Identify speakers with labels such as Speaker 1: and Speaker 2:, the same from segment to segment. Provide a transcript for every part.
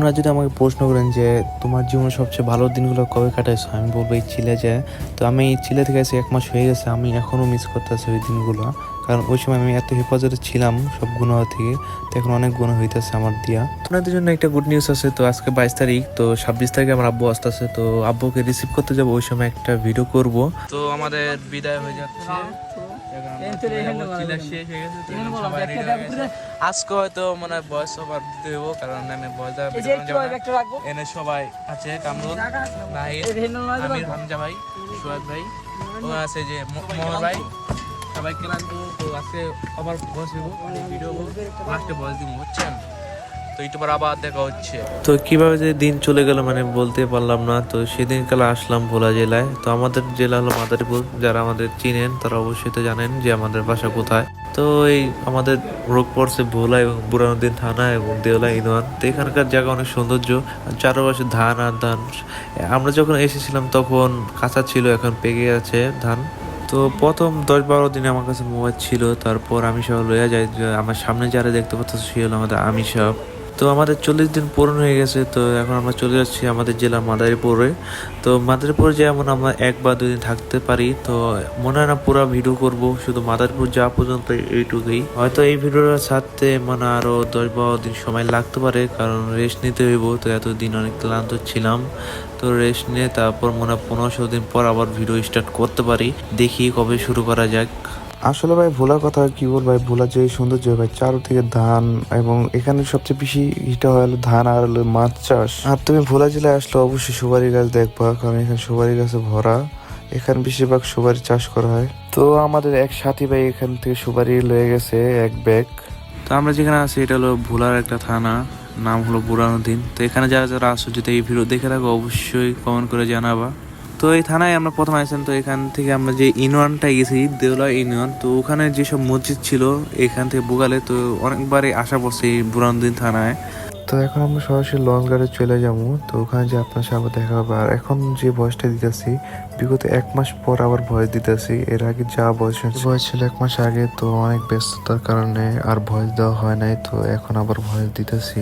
Speaker 1: আপনারা যদি আমাকে প্রশ্ন করেন যে তোমার জীবনে সবচেয়ে ভালো দিনগুলো কবে কাটাইছো, আমি বলব এই চিলে যে, তো আমি এই চিলে থেকে এক মাস হয়ে গেছে, আমি এখনও মিস করতেছি ওই দিনগুলো। কারণ ওই সময় আমি এত হেফাজতে ছিলাম সব গুণ থেকে, তো এখন অনেক গুণ হইতেছে আমার দিয়া। আপনাদের জন্য একটা গুড নিউজ আছে, তো আজকে বাইশ তারিখ, তো ছাব্বিশ তারিখে আমার আব্বু আসতেছে, তো আব্বুকে রিসিভ করতে যাব, ওই সময় একটা ভিডিও করব। তো আমাদের বিদায় হয়ে যাচ্ছে। আজকে হয়তো মানে বয়স সবার দিতে হব কারণ আমি বয়স এনে সবাই আছে কামরুল ভাই আমির হামজা ভাই সুয়াদ ভাই ও আছে যে মোহন ভাই। সবাই লাগবো তো আজকে আবার বয়স দেবো ভিডিও লাস্টে বয়স দিব বুঝছেন? তো পর আবার দেখা হচ্ছে। তো কীভাবে যে দিন চলে গেল মানে বলতে পারলাম না। তো সেদিন কালে আসলাম ভোলা জেলায়। তো আমাদের জেলা হলো মাদারীপুর। যারা আমাদের চিনেন, তারা অবশ্যই তো জানেন যে আমাদের বাসা কোথায়। তো এই আমাদের রোগ পড়ছে ভোলা এবং বুরানুদ্দিন থানা এবং দেওলা ইনওয়ান তো এখানকার জায়গা অনেক সৌন্দর্য। চারপাশে ধান আর ধান। আমরা যখন এসেছিলাম তখন কাঁচা ছিল, এখন পেকে আছে ধান। তো প্রথম দশ বারো দিন আমার কাছে মোবাইল ছিল। তারপর আমি সব লইয়া যাই। আমার সামনে যারা দেখতে পাচ্ছ সে হলো আমাদের আমি সব তো আমাদের চল্লিশ দিন পূরণ হয়ে গেছে, তো এখন আমরা চলে যাচ্ছি আমাদের জেলা মাদারীপুরে। তো মাদারীপুর যেমন আমরা এক বা দুই দিন থাকতে পারি, তো মনে হয় না পুরো ভিডিও করব, শুধু মাদারীপুর যাওয়া পর্যন্ত এইটুকুই। হয়তো এই ভিডিওটা ছাড়তে মানে আরও দশ বারো দিন সময় লাগতে পারে, কারণ রেস্ট নিতে হইব, তো এতদিন অনেক ক্লান্ত ছিলাম। তো রেস্ট নিয়ে তারপর মনে হয় পনেরোশো দিন পর আবার ভিডিও স্টার্ট করতে পারি, দেখি কবে শুরু করা যাক।
Speaker 2: আসলে ভাই ভোলার কথা কি বল ভাই? ভোলার যে সৌন্দর্য ভাই, চারদিকে ধান এবং এখানে সবচেয়ে বেশি ইটা হলো ধান আর হলো মাছ চাষ। আর তুমি ভোলা জেলায় আসলে অবশ্যই সুপারি গাছ দেখবা, কারণ এখানে সুপারি গাছে ভরা। এখানে বেশিরভাগ সুপারি চাষ করা হয়। তো আমাদের এক সাথী ভাই এখান থেকে সুপারি লয়ে গেছে, এক ব্যাগ।
Speaker 1: তো আমরা যেখানে আছি, এটা হলো ভোলার একটা থানা, নাম হলো বুরানুদ্দিন তো এখানে যারা যারা আসো যদি এই ভিডিও দেখে থাকো, অবশ্যই কমেন্ট করে জানাবা। তো এই থানায় আমরা প্রথম আসলাম তো এখান থেকে আমরা যে ইউনিয়নটা গেছি দেওলা ইউনিয়ন, তো ওখানে যেসব মসজিদ ছিল, এখান থেকে বুগালে তো অনেকবারই আসা পড়ছে এই বুরানুদ্দিন থানায়।
Speaker 2: তো এখন আমরা সরাসরি লঞ্চ গার্ডে চলে যাব, তো ওখানে যে আপনার সাথে দেখা হবে। আর এখন যে বয়সটা দিতেছি, বিগত এক মাস পর আবার ভয়েস দিতেছি, এর আগে যা বয়স বয়স ছিল এক মাস আগে, তো অনেক ব্যস্ততার কারণে আর ভয়েস দেওয়া হয় নাই, তো এখন আবার ভয়েস দিতেছি।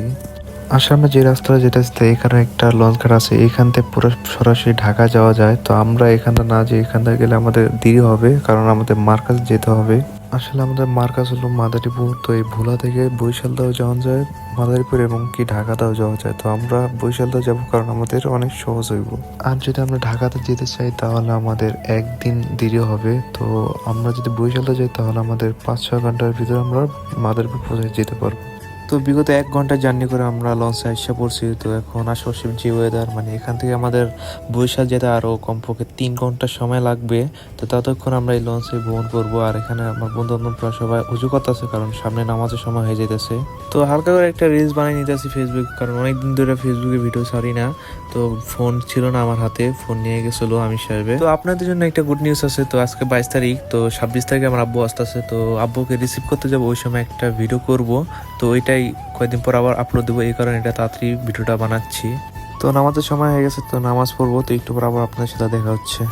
Speaker 2: আসলে আমরা যে রাস্তাটা যেটা এখানে একটা লঞ্চ ঘাট আছে। এখান থেকে পুরো সরাসরি ঢাকা যাওয়া যায়। তো আমরা এখানটা না যে এখান থেকে গেলে আমাদের দেরি হবে, কারণ আমাদের মার্কাস যেতে হবে। আসলে আমাদের মার্কাস হলো মাদারীপুর। তো এই ভোলা থেকে বরিশালদাও যাওয়া যায়, মাদারীপুর এবং কি ঢাকাতেও যাওয়া যায়। তো আমরা বরিশালদাও যাব, কারণ আমাদের অনেক সহজ হইব। আর যদি আমরা ঢাকাতে যেতে চাই, তাহলে আমাদের একদিন দেরি হবে। তো আমরা যদি বরিশালদা যাই, তাহলে আমাদের পাঁচ ছয় ঘণ্টার ভিতরে আমরা মাদারীপুর পৌঁছে যেতে পারব। তো বিগত এক ঘণ্টা জার্নি করে আমরা লঞ্চে আসা পড়ছি, তো এখন আশেপাশে যে ওয়েদার মানে এখান থেকে আমাদের বরিশাল যেতে আরও কমপক্ষে তিন ঘণ্টা সময় লাগবে। তো ততক্ষণ আমরা এই লঞ্চে ভ্রমণ করব, আর এখানে আমার বন্ধু বান্ধবরা সবাই উজু করতেছে, কারণ সামনে নামাজের সময় হয়ে যেতেছে তো হালকা করে একটা রিলস বানিয়ে নিতেছি ফেসবুক কারণ অনেকদিন ধরে ফেসবুকে ভিডিও ছাড়ি না। তো ফোন ছিল না আমার হাতে ফোন নিয়ে গেছিল আমি সাহেবে। তো আপনাদের জন্য একটা গুড নিউজ আছে, তো আজকে বাইশ তারিখ, তো ছাব্বিশ তারিখে আমার আব্বু আসতেছে, তো আব্বুকে রিসিভ করতে যাব, ওই সময় একটা ভিডিও করব। তো ওইটাই এটাই কয়েকদিন পর আবার আপলোড দেবো এই কারণে এটা তাড়াতাড়ি ভিডিওটা বানাচ্ছি। তো নামাজের সময় হয়ে গেছে তো নামাজ পড়ব তো একটু পর আবার আপনার সাথে দেখা হচ্ছে।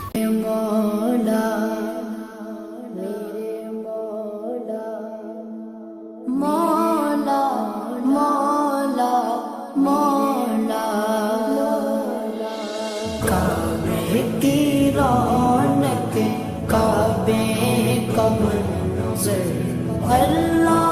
Speaker 1: رونق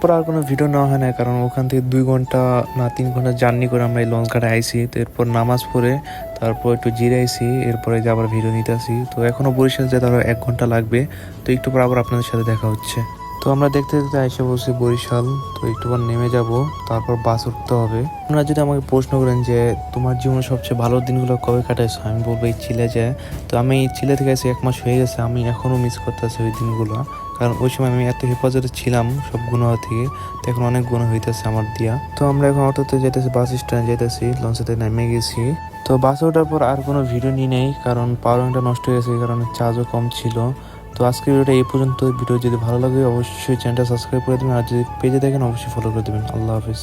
Speaker 1: পর আর কোনো ভিডিও নেওয়া হয় না কারণ ওখান থেকে দুই ঘণ্টা না তিন ঘণ্টা জার্নি করে আমরা এই লঞ্চ ঘাটে আইসি তো এরপর নামাজ পড়ে, তারপর একটু জিরাইছি এরপরে যে আবার ভিডিও নিতে আসি। তো এখনও বরিশাল যেতে আরও এক ঘণ্টা লাগবে, তো একটু পর আবার আপনাদের সাথে দেখা হচ্ছে। তো আমরা দেখতে দেখতে এসে বলছি বরিশাল, তো একটু পর নেমে যাব, তারপর বাস উঠতে হবে। আপনারা যদি আমাকে প্রশ্ন করেন যে, তোমার জীবনে সবচেয়ে ভালো দিনগুলো কবে কাটাইছো? আমি বলব এই চিলে যায়। তো আমি চিলে থেকে এসে এক মাস হয়ে গেছে, আমি এখনও মিস করতেছি ওই দিনগুলো। কারণ ওই সময় আমি এত হেফাজতে ছিলাম সব গুণ থেকে, তো এখন অনেক গুণ হইতেছে আমার দিয়া। তো আমরা এখন অটোতে যেতেছি বাস স্ট্যান্ড যেতেছি লঞ্চেতে নেমে গেছি। তো বাসে ওঠার পর আর কোনো ভিডিও নিই নেই, কারণ পাওয়ারটা নষ্ট হয়ে গেছে কারণ কারণে চার্জও কম ছিল। তো আজকের ভিডিওটা এই পর্যন্ত। ভিডিও যদি ভালো লাগে, অবশ্যই চ্যানেলটা সাবস্ক্রাইব করে দেবেন, আর যদি পেজে দেখেন, অবশ্যই ফলো করে দেবেন। আল্লাহ হাফিজ।